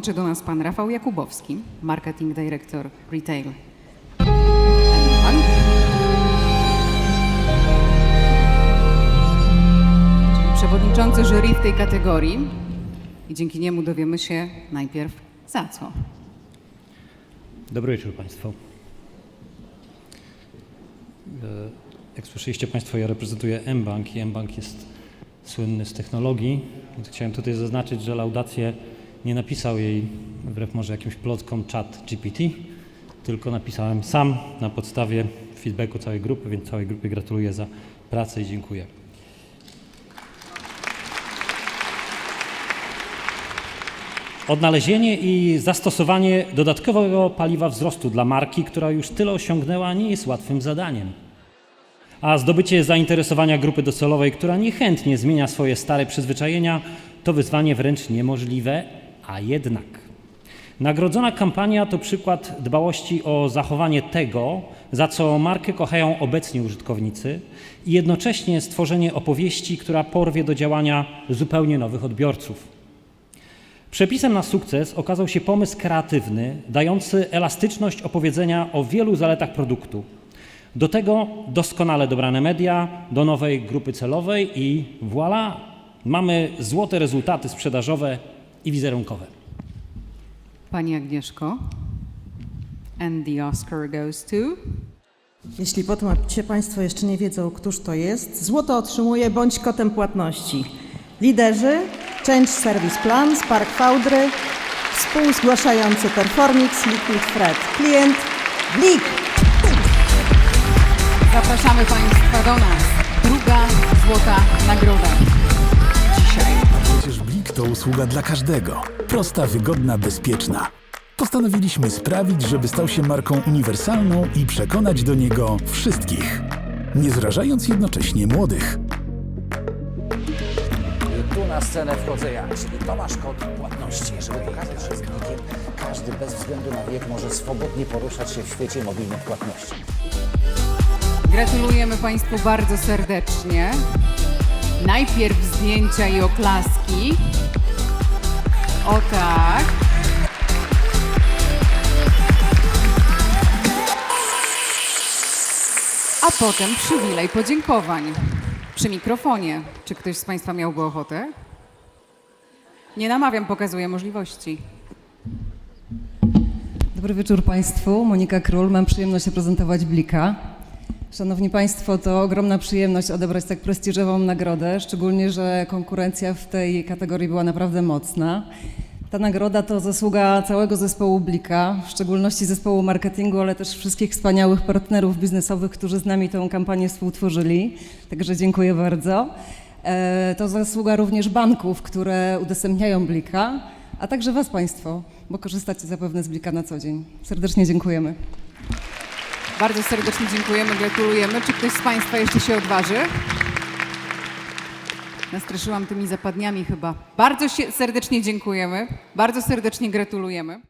dołączy do nas pan Rafał Jakubowski, Marketing Director Retail. Czyli przewodniczący jury w tej kategorii i dzięki niemu dowiemy się najpierw za co. Dobry wieczór Państwu. E, Jak słyszeliście Państwo, ja reprezentuję mBank i mBank jest słynny z technologii, więc chciałem tutaj zaznaczyć, że laudację nie napisał jej, wbrew może jakimś plotkom, chat GPT, tylko napisałem sam na podstawie feedbacku całej grupy, więc całej grupie gratuluję za pracę i dziękuję. Odnalezienie i zastosowanie dodatkowego paliwa wzrostu dla marki, która już tyle osiągnęła, nie jest łatwym zadaniem. A zdobycie zainteresowania grupy docelowej, która niechętnie zmienia swoje stare przyzwyczajenia, to wyzwanie wręcz niemożliwe, a jednak. Nagrodzona kampania to przykład dbałości o zachowanie tego, za co markę kochają obecni użytkownicy i jednocześnie stworzenie opowieści, która porwie do działania zupełnie nowych odbiorców. Przepisem na sukces okazał się pomysł kreatywny, dający elastyczność opowiedzenia o wielu zaletach produktu. Do tego doskonale dobrane media, do nowej grupy celowej i voilà, mamy złote rezultaty sprzedażowe i wizerunkowe. Pani Agnieszko. And the Oscar goes to... Jeśli potomcie Państwo jeszcze nie wiedzą, któż to jest, złoto otrzymuje bądź kotem płatności. Liderzy, Change Service Plan, Spark Foundry, współzgłaszający Performix, Liquid Fred. Klient Blik. Zapraszamy Państwa do nas. Druga złota nagroda. To usługa dla każdego. Prosta, wygodna, bezpieczna. Postanowiliśmy sprawić, żeby stał się marką uniwersalną i przekonać do niego wszystkich, nie zrażając jednocześnie młodych. Tu na scenę wchodzę ja, czyli Tomasz Kot Płatności, żeby pokazać, że z każdy bez względu na wiek może swobodnie poruszać się w świecie mobilnych płatności. Gratulujemy Państwu bardzo serdecznie. Najpierw zdjęcia i oklaski. O tak. A potem przywilej podziękowań. Przy mikrofonie. Czy ktoś z Państwa miałby ochotę? Nie namawiam, pokazuję możliwości. Dobry wieczór Państwu. Monika Król. Mam przyjemność reprezentować Blika. Szanowni Państwo, to ogromna przyjemność odebrać tak prestiżową nagrodę, szczególnie, że konkurencja w tej kategorii była naprawdę mocna. Ta nagroda to zasługa całego zespołu Blika, w szczególności zespołu marketingu, ale też wszystkich wspaniałych partnerów biznesowych, którzy z nami tę kampanię współtworzyli. Także dziękuję bardzo. E, To zasługa również banków, które udostępniają Blika, a także Was Państwo, bo korzystacie zapewne z Blika na co dzień. Serdecznie dziękujemy. Bardzo serdecznie dziękujemy, gratulujemy. Czy ktoś z Państwa jeszcze się odważy? Nastraszyłam tymi zapadniami chyba. Bardzo serdecznie dziękujemy, bardzo serdecznie gratulujemy.